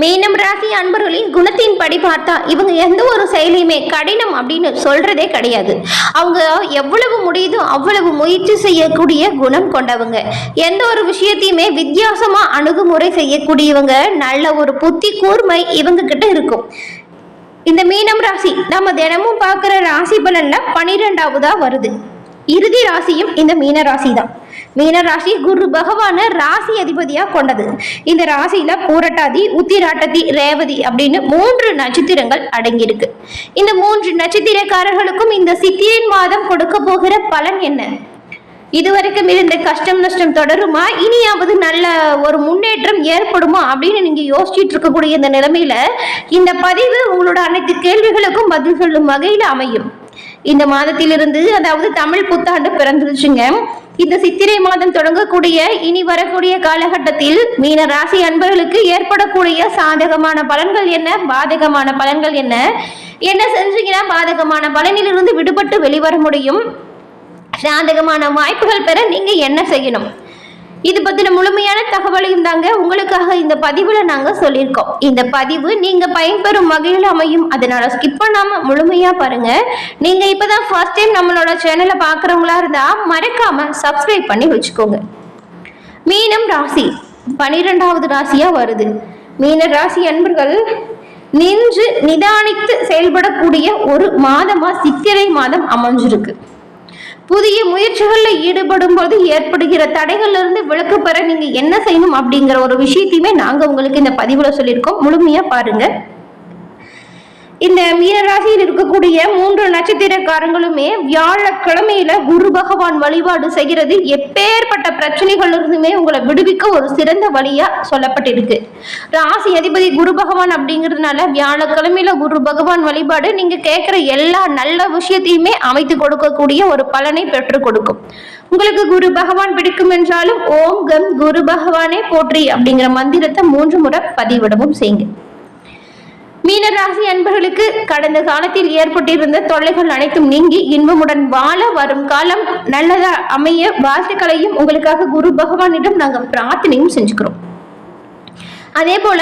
மீனம் ராசி அன்பர்களின் குணத்தின் படி பார்த்தா இவங்க எந்த ஒரு செயலையுமே கடினம் அப்படின்னு சொல்றதே கிடையாது. அவங்க எவ்வளவு முடியுதோ அவ்வளவு முயற்சி செய்யக்கூடிய குணம் கொண்டவங்க. எந்த ஒரு விஷயத்தையுமே வித்தியாசமா அணுகுமுறை செய்யக்கூடியவங்க நல்ல ஒரு புத்தி கூர்மை இவங்க கிட்ட இருக்கும். இந்த மீனம் ராசி நம்ம தினமும் பார்க்குற ராசி பலன்ல பனிரெண்டாவதா வருது. இறுதி ராசியும் இந்த மீன ராசி தான் மீன ராசி குரு பகவான ராசி அதிபதியா கொண்டது. இந்த ராசியில பூரட்டாதி உத்திராட்டதி ரேவதி அப்படின்னு மூன்று நட்சத்திரங்கள் அடங்கியிருக்கு. இந்த மூன்று நட்சத்திரக்காரர்களுக்கும் இந்த சித்திரின் மாதம் கொடுக்க போகிற பலன் என்ன? இதுவரைக்கும் இருந்த கஷ்டம் நஷ்டம் தொடருமா? இனியாவது நல்ல ஒரு முன்னேற்றம் ஏற்படுமா? அப்படின்னு நீங்க யோசிச்சுட்டு இருக்கக்கூடிய இந்த நிலைமையில இந்த பதிவு உங்களோட அனைத்து கேள்விகளுக்கும் பதில் சொல்லும் வகையில் அமையும். இந்த மாதத்திலிருந்து அதாவது தமிழ் புத்தாண்டு பிறந்துருச்சுங்க. இந்த சித்திரை மாதம் தொடங்கக்கூடிய இனி வரக்கூடிய காலகட்டத்தில் மீன ராசி அன்பர்களுக்கு ஏற்படக்கூடிய சாதகமான பலன்கள் என்ன? பாதகமான பலன்கள் என்ன? என்ன செஞ்சீங்கன்னா பாதகமான பலனிலிருந்து விடுபட்டு வெளிவர முடியும். சாதகமான வாய்ப்புகள் பெற நீங்க என்ன செய்யணும்? இது பத்தின முழுமையான தகவலையும் தாங்க உங்களுக்காக இந்த பதிவுல நாங்க சொல்லியிருக்கோம். இந்த பதிவு நீங்க பயன்பெறும் வகையில் அமையும். அதனால ஸ்கிப் பண்ணாம முழுமையா பாருங்க. நீங்க இப்பதான் ஃபர்ஸ்ட் டைம் நம்மளோட சேனலை பாக்குறவங்களா இருந்தா மறக்காம சப்ஸ்கிரைப் பண்ணி வச்சுக்கோங்க. மீனம் ராசி பனிரெண்டாவது ராசியா வருது. மீன ராசி அன்பர்கள் நின்று நிதானித்து செயல்படக்கூடிய ஒரு மாதமா சித்திரை மாதம் அமைஞ்சிருக்கு. புதிய முயற்சிகளில் ஈடுபடும் போது ஏற்படுகிற தடைகள்ல இருந்து விலக்கு பெற நீங்க என்ன செய்யணும் அப்படிங்கிற ஒரு விஷயத்தையுமே நாங்க உங்களுக்கு இந்த பதிவுல சொல்லியிருக்கோம். முழுமையா பாருங்க. இந்த மீனராசியில் இருக்கக்கூடிய மூன்று நட்சத்திரக்காரங்களுமே வியாழக்கிழமையில குரு பகவான் வழிபாடு செய்கிறது எப்பேற்பட்ட பிரச்சனைகள் இருந்துமே உங்களை விடுவிக்க ஒரு சிறந்த வழியா சொல்லப்பட்டிருக்கு. ராசி அதிபதி குரு பகவான் அப்படிங்கிறதுனால வியாழக்கிழமையில குரு பகவான் வழிபாடு நீங்க கேட்கிற எல்லா நல்ல விஷயத்தையுமே அமைத்து கொடுக்கக்கூடிய ஒரு பலனை பெற்று கொடுக்கும். உங்களுக்கு குரு பகவான் பிடிக்கும் என்றாலும் ஓம் கம் குரு பகவானே போற்றி அப்படிங்கிற மந்திரத்தை மூன்று முறை பதிவிடவும் செய்யுங்க. மீனராசி அன்பர்களுக்கு கடந்த காலத்தில் ஏற்பட்டிருந்த தொல்லைகள் அனைத்தும் நீங்கி இன்பமுடன் வாழ வரும் காலம் நல்லதா அமைய வாழ்த்துக்களையும் உங்களுக்காக குரு பகவானிடம் நாங்கள் பிரார்த்தனையும் செஞ்சுக்கிறோம். அதே போல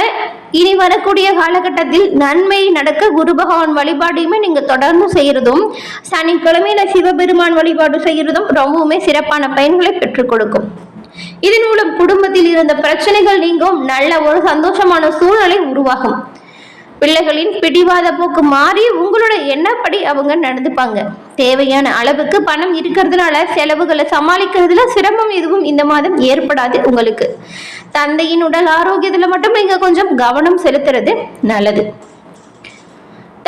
இனி வரக்கூடிய காலகட்டத்தில் நன்மை நடக்க குரு பகவான் வழிபாடையுமே நீங்க தொடர்ந்து செய்யறதும் சனிக்கிழமையில சிவபெருமான் வழிபாடு செய்யறதும் ரொம்பவுமே சிறப்பான பயன்களை பெற்றுக் கொடுக்கும். இதன் மூலம் குடும்பத்தில் இருந்த பிரச்சனைகள் நீங்கும் நல்ல ஒரு சந்தோஷமான சூழ்நிலை உருவாகும். பிள்ளைகளின் பிடிவாத போக்கு மாறி உங்களோட எண்ணப்படி அவங்க நடந்துப்பாங்க. தேவையான அளவுக்கு பணம் இருக்கிறதுனால செலவுகளை சமாளிக்கிறதுல சிரமம் எதுவும் இந்த மாதம் ஏற்படாது உங்களுக்கு. தந்தையின் உடல் ஆரோக்கியத்துல மட்டும் நீங்க கொஞ்சம் கவனம் செலுத்துறது நல்லது.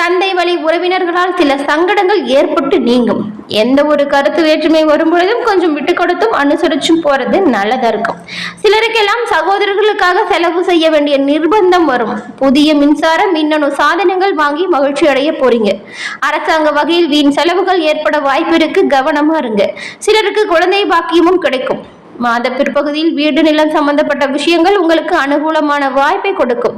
தந்தை வழி உறவினர்களால் சில சங்கடங்கள் ஏற்பட்டு நீங்கும். எந்த ஒரு கருத்து வேற்றுமை வரும் பொழுதும் கொஞ்சம் விட்டு கொடுத்தும் அனுசரிச்சும் போறது நல்லதா இருக்கும். சிலருக்கெல்லாம் சகோதரர்களுக்காக செலவு செய்ய வேண்டிய நிர்பந்தம் வரும். புதிய மின்சார மின்னணு சாதனங்கள் வாங்கி மகிழ்ச்சி அடைய போறீங்க. அரசாங்க வகையில் வீண் செலவுகள் ஏற்பட வாய்ப்பிற்கு கவனமா இருங்க. சிலருக்கு குழந்தை பாக்கியமும் கிடைக்கும். மாத பிற்பகுதியில் வீடு நிலம் சம்பந்தப்பட்ட விஷயங்கள் உங்களுக்கு அனுகூலமான வாய்ப்பை கொடுக்கும்.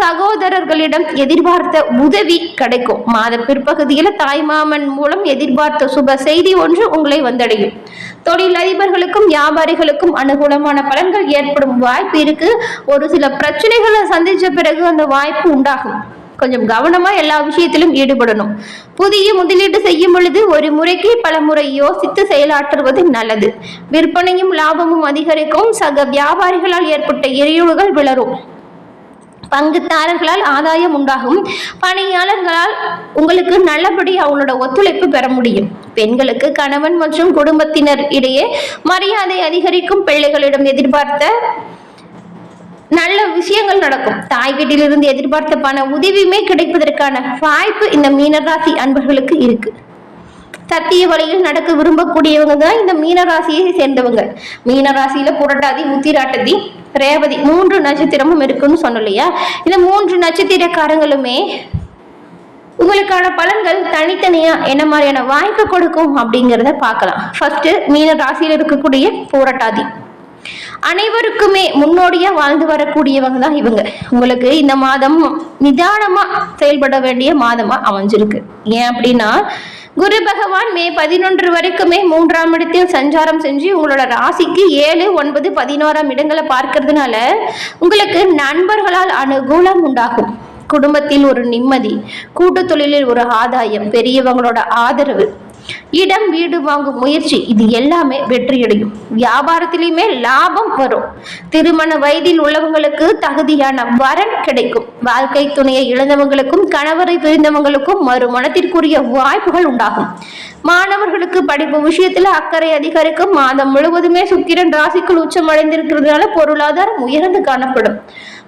சகோதரர்களிடம் எதிர்பார்த்த உதவி கிடைக்கும். மாத பிற்பகுதியில் தாய்மாமன் மூலம் எதிர்பார்த்த சுப செய்தி ஒன்று உங்களை வந்தடையும். தொழிலதிபர்களுக்கும் வியாபாரிகளுக்கும் அனுகூலமான பலன்கள் ஏற்படும் வாய்ப்பு இருக்கு. ஒரு சில பிரச்சனைகளை சந்திச்ச பிறகு அந்த வாய்ப்பு உண்டாகும். கொஞ்சம் கவனமா எல்லா விஷயத்திலும் ஈடுபடணும். புதிய முதலீடு செய்யும் பொழுது ஒரு முறைக்கு பல முறை யோசித்து செயலாற்றுவது நல்லது. விற்பனையும் லாபமும் அதிகரிக்கும். சக வியாபாரிகளால் ஏற்பட்ட இடையூறுகள் விளரும் பங்குதாரர்களால் ஆதாயம் உண்டாகும். பணியாளர்களால் உங்களுக்கு நல்லபடி அவங்களோட ஒத்துழைப்பு பெற முடியும். பெண்களுக்கு கணவன் மற்றும் குடும்பத்தினர் இடையே மரியாதை அதிகரிக்கும். பிள்ளைகளிடம் எதிர்பார்த்த நல்ல விஷயங்கள் நடக்கும். தாய் வீட்டிலிருந்து எதிர்பார்த்த பண உதவியுமே கிடைப்பதற்கான வாய்ப்பு இந்த மீனராசி அன்பர்களுக்கு இருக்கு. சத்திய வழியில் நடக்க விரும்பக்கூடியவங்க தான் இந்த மீனராசியை சேர்ந்தவங்க. மீனராசியில புரட்டாதி உத்திராட்டதி ரேவதி மூன்று நட்சத்திரமும் இருக்குன்னு சொன்னலையா இல்லையா இந்த மூன்று நட்சத்திரக்காரங்களுமே உங்களுக்கான பலன்கள் தனித்தனியா என்ன மாதிரியான வாய்ப்பு கொடுக்கும் அப்படிங்கிறத பார்க்கலாம். ஃபர்ஸ்ட் மீன ராசியில் இருக்கக்கூடிய போராட்டாதி. அனைவருக்குமே முன்னோடியா வாழ்ந்து வரக்கூடியவங்க தான் இவங்க. உங்களுக்கு இந்த மாதம் நிதானமா செயல்பட வேண்டிய மாதமா அமைஞ்சிருக்கு. ஏன் அப்படின்னா குரு பகவான் மே பதினொன்று வரைக்குமே மூன்றாம் இடத்தில் சஞ்சாரம் செஞ்சு உங்களோட ராசிக்கு ஏழு ஒன்பது பதினோராம் இடங்களை பார்க்கறதுனால உங்களுக்கு நண்பர்களால் அனுகூலம் உண்டாகும். குடும்பத்தில் ஒரு நிம்மதி கூட்டு தொழிலில் ஒரு ஆதாயம் பெரியவங்களோட ஆதரவு இடம் வீடு வாங்கும் முயற்சி இது எல்லாமே வெற்றியடையும். வியாபாரத்திலையுமே லாபம் வரும். திருமண வயதில் உள்ளவங்களுக்கு தகுதியான வரன் கிடைக்கும். வாழ்க்கை துணையை இழந்தவங்களுக்கும் கணவரை பிரிந்தவங்களுக்கும் மறுமணத்திற்குரிய வாய்ப்புகள் உண்டாகும். மாணவர்களுக்கு படிப்பு விஷயத்துல அக்கறை அதிகரிக்கும். மாதம் முழுவதுமே சுக்கிரன் ராசிக்குள் உச்சம் அடைந்திருக்கிறதுனால பொருளாதாரம் உயர்ந்து காணப்படும்.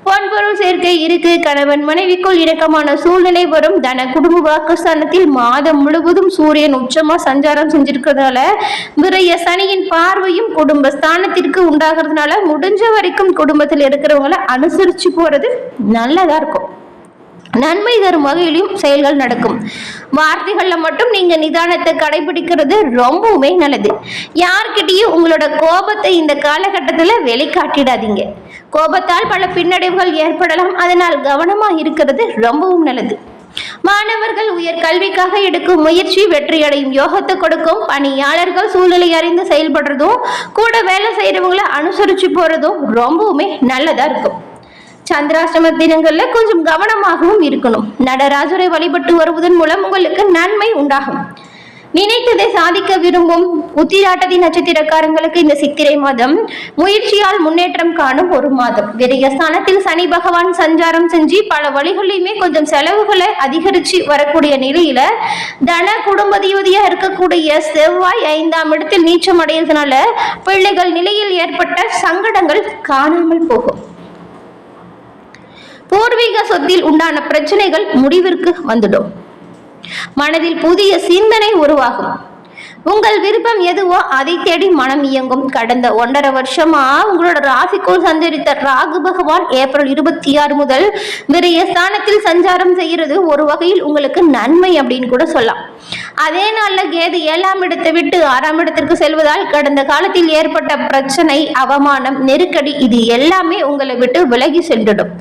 பொன்பொருள் சேர்க்கை இருக்கு கணவன் மனைவிக்குள் இணக்கமான சூழ்நிலை வரும். தன குடும்ப வாக்குஸ்தானத்தில் மாதம் முழுவதும் சூரியன் உச்சமா சஞ்சாரம் செஞ்சிருக்கிறதுனால விரைய சனியின் பார்வையும் குடும்ப ஸ்தானத்திற்கு உண்டாகிறதுனால முடிஞ்ச வரைக்கும் குடும்பத்தில் இருக்கிறவங்கள அனுசரிச்சு போறது நல்லதா இருக்கும். நன்மை தரும் வகையிலும் செயல்கள் நடக்கும். வார்த்தைகளில் மட்டும் நீங்க நிதானத்தை கடைபிடிக்கிறது ரொம்பவுமே நல்லது. யார்கிட்டயும் உங்களோட கோபத்தை இந்த காலகட்டத்தில் வெளிக்காட்டிடாதீங்க. கோபத்தால் பல பின்னடைவுகள் ஏற்படலாம். அதனால் கவனமா இருக்கிறது ரொம்பவும் நல்லது. மாணவர்கள் உயர் கல்விக்காக எடுக்கும் முயற்சி வெற்றியடையும். யோகத்தை கொடுக்கும் பணியாளர்கள் சூழ்நிலை அறிந்து செயல்படுறதும் கூட வேலை செய்யறவங்களை அனுசரிச்சு போறதும் ரொம்பவுமே நல்லதா இருக்கும். சந்திராஷ்டம தினங்கள்ல கொஞ்சம் கவனமாகவும் இருக்கணும். நடராஜரை வழிபட்டு வருவதன் மூலம் உங்களுக்கு நன்மை உண்டாகும். நினைத்ததை சாதிக்க விரும்பும் உத்திராட்டதி நட்சத்திரக்காரங்களுக்கு இந்த சித்திரை மாதம் முயற்சியால் முன்னேற்றம் காணும் ஒரு மாதம். விரயஸ்தானத்தில் சனி பகவான் சஞ்சாரம் செஞ்சு பல வழிகளிலுமே கொஞ்சம் செலவுகளை அதிகரிச்சு வரக்கூடிய நிலையில தன குடும்பதிபதியா இருக்கக்கூடிய செவ்வாய் ஐந்தாம் இடத்தில் நீச்சம் அடையிறதுனால பிள்ளைகள் நிலையில் ஏற்பட்ட சங்கடங்கள் காணாமல் போகும். பூர்வீக சொத்தில் உண்டான பிரச்சனைகள் முடிவிற்கு வந்துடும். மனதில் புதிய சிந்தனை உருவாகும். உங்கள் விருப்பம் எதுவோ அதை தேடி மனம் இயங்கும். கடந்த ஒன்றரை வருஷமா உங்களோட ராசிக்குள் சஞ்சரித்த ராகு பகவான் ஏப்ரல் இருபத்தி ஆறு முதல் விரைய ஸ்தானத்தில் சஞ்சாரம் செய்கிறது. ஒரு வகையில் உங்களுக்கு நன்மை அப்படின்னு கூட சொல்லலாம். அதே நாள்ல கேது ஏழாம் இடத்தை விட்டு ஆறாம் இடத்திற்கு செல்வதால் கடந்த காலத்தில் ஏற்பட்ட பிரச்சனை அவமானம் நெருக்கடி இது எல்லாமே உங்களை விட்டு விலகி சென்றுடும்.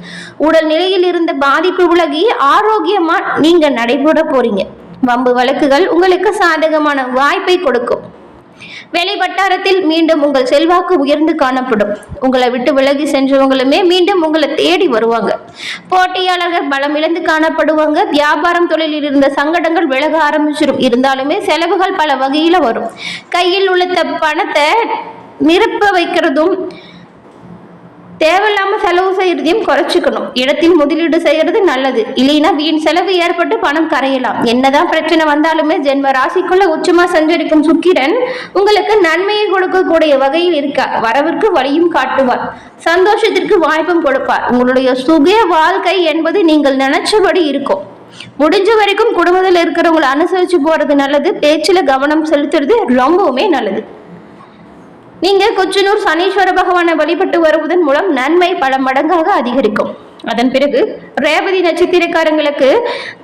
உடல் நிலையில் இருந்த பாதிப்பு விலகி ஆரோக்கியமா நீங்க நடைபெற போறீங்க. வம்பு வழக்குகள் உங்களுக்கு சாதகமான வாய்ப்பை கொடுக்கும். வெளி வட்டாரத்தில் மீண்டும் உங்கள் செல்வாக்கு உயர்ந்து காணப்படும். உங்களை விட்டு விலகி சென்றவங்களுமே மீண்டும் உங்களை தேடி வருவாங்க. போட்டியாளர்கள் பலம் இழந்து காணப்படுவாங்க. வியாபாரம் தொழிலில் இருந்த சங்கடங்கள் விலக ஆரம்பிச்சிடும் இருந்தாலுமே செலவுகள் பல வகையில வரும். கையில் உள்ள பணத்தை நிரப்ப வைக்கிறதும் தேவையில்லாம செலவு செய்யறதையும் குறைச்சிக்கணும். இடத்தில் முதலீடு செய்யறது நல்லது. இல்லைன்னா வீண் செலவு ஏற்பட்டு பணம் கரையலாம். என்னதான் பிரச்சனை வந்தாலுமே ஜென்ம ராசிக்குள்ள உச்சமா சஞ்சரிக்கும் சுக்கிரன் உங்களுக்கு நன்மையை கொடுக்கக்கூடிய வகையில் இருக்கா வரவிற்கு வழியும் காட்டுவார். சந்தோஷத்திற்கு வாய்ப்பும் கொடுப்பார். உங்களுடைய சுக வாழ்க்கை என்பது நீங்கள் நினைச்சபடி இருக்கும். முடிஞ்ச வரைக்கும் குடும்பத்தில் இருக்கிறவங்களை அனுசரிச்சு போறது நல்லது. பேச்சுல கவனம் செலுத்துறது ரொம்பவுமே நல்லது. நீங்க கொச்சனூர் சனீஸ்வர பகவானை வழிபட்டு வருவதன் மூலம் நன்மை பல மடங்காக அதிகரிக்கும். அதன் பிறகு ரேவதி நட்சத்திரக்காரங்களுக்கு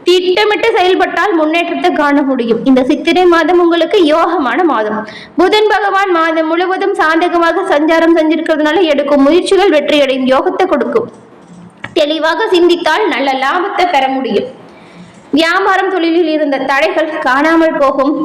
திட்டமிட்டு செயல்பட்டால் முன்னேற்றத்தை காண முடியும். இந்த சித்திரை மாதம் உங்களுக்கு யோகமான மாதம். புதன் பகவான் மாதம் முழுவதும் சாந்தகமாக சஞ்சாரம் செஞ்சிருக்கிறதுனால எடுக்கும் முயற்சிகள் வெற்றியடையும் யோகத்தை கொடுக்கும். தெளிவாக சிந்தித்தால் நல்ல லாபத்தை பெற முடியும். வியாபாரம் தொழிலில் இருந்த தடைகள் காணாமல் போகும்.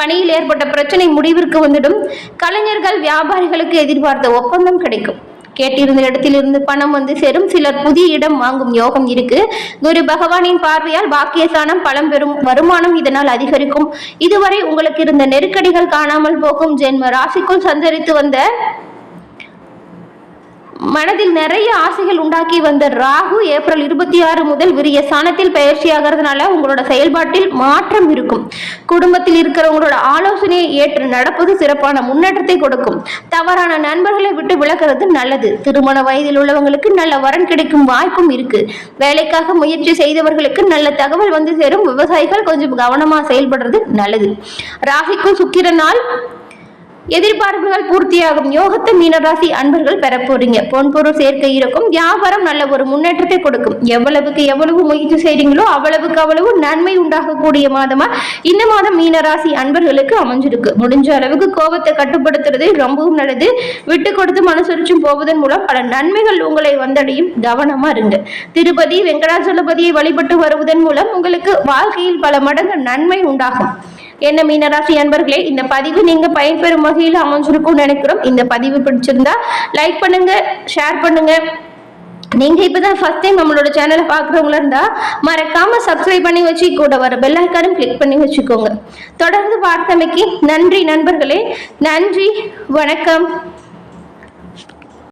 பணியில் ஏற்பட்ட பிரச்சனை முடிவிற்கு வந்துடும். கலைஞர்கள் வியாபாரிகளுக்கு எதிர்பார்த்த ஒப்பந்தம் கிடைக்கும். கேட்டிருந்த இடத்திலிருந்து பணம் வந்து சேரும். சிலர் புதிய இடம் வாங்கும் யோகம் இருக்கு. குரு பகவானின் பார்வையால் பாக்கியசானம் பலம் பெறும் வருமானம் இதனால் அதிகரிக்கும். இதுவரை உங்களுக்கு இருந்த நெருக்கடிகள் காணாமல் போகும். ஜென்ம ராசிக்குள் சஞ்சரித்து வந்த மனதில் நிறைய ஆசைகள் உண்டாக்கி வந்த ராகு ஏப்ரல் இருபத்தி ஆறு முதல் விரிய சனத்தில் பயிற்சி ஆகிறதுனால உங்களோட செயல்பாட்டில் மாற்றம் இருக்கும். குடும்பத்தில் இருக்கிறவங்களோட ஆலோசனையை ஏற்று நடப்பது சிறப்பான முன்னேற்றத்தை கொடுக்கும். தவறான நண்பர்களை விட்டு விலகிறது நல்லது. திருமண வயதில் உள்ளவங்களுக்கு நல்ல வரன் கிடைக்கும் வாய்ப்பும் இருக்கு. வேலைக்காக முயற்சி செய்தவர்களுக்கு நல்ல தகவல் வந்து சேரும். விவசாயிகள் கொஞ்சம் கவனமா செயல்படுறது நல்லது. ராகிக்கும் சுக்கிரனால் எதிர்பார்ப்புகள் பூர்த்தியாகும். யோகத்தை மீனராசி அன்பர்கள் பெற போறீங்க பொன்பொருள் சேர்க்கை இருக்கும். வியாபாரம் நல்ல ஒரு முன்னேற்றத்தை கொடுக்கும். எவ்வளவுக்கு எவ்வளவு முயற்சி செய்றீங்களோ அவ்வளவுக்கு அவ்வளவு நன்மை உண்டாகக்கூடிய மாதமா இந்த மாதம் மீனராசி அன்பர்களுக்கு அமைஞ்சிருக்கு. முடிஞ்ச அளவுக்கு கோபத்தை கட்டுப்படுத்துறது ரொம்பவும் நல்லது. விட்டு கொடுத்து மனசுரிச்சும் போவதன் மூலம் பல நன்மைகள் உங்களை வந்தடையும். கவனமா இருங்க. திருப்பதி வெங்கடாச்சலபதியை வழிபட்டு வருவதன் மூலம் உங்களுக்கு வாழ்க்கையில் பல மடங்கு நன்மை உண்டாகும். என்ன மீனராசி அன்பர்களே இந்த பதிவு நீங்க பயன்பெறும் வகையில் அமைஞ்சிருக்கும்னு நினைக்கிறோம். இந்த பதிவு பிடிச்சிருந்தா லைக் பண்ணுங்க ஷேர் பண்ணுங்க. நீங்க இப்பதான் ஃபர்ஸ்ட் டைம் நம்மளோட சேனலை பார்க்குறவங்களா இருந்தா மறக்காம சப்ஸ்கிரைப் பண்ணி வச்சு கூட வர பெல் ஐக்கானும் கிளிக் பண்ணி வச்சுக்கோங்க. தொடர்ந்து பார்த்தமைக்கு நன்றி நண்பர்களே. நன்றி வணக்கம்.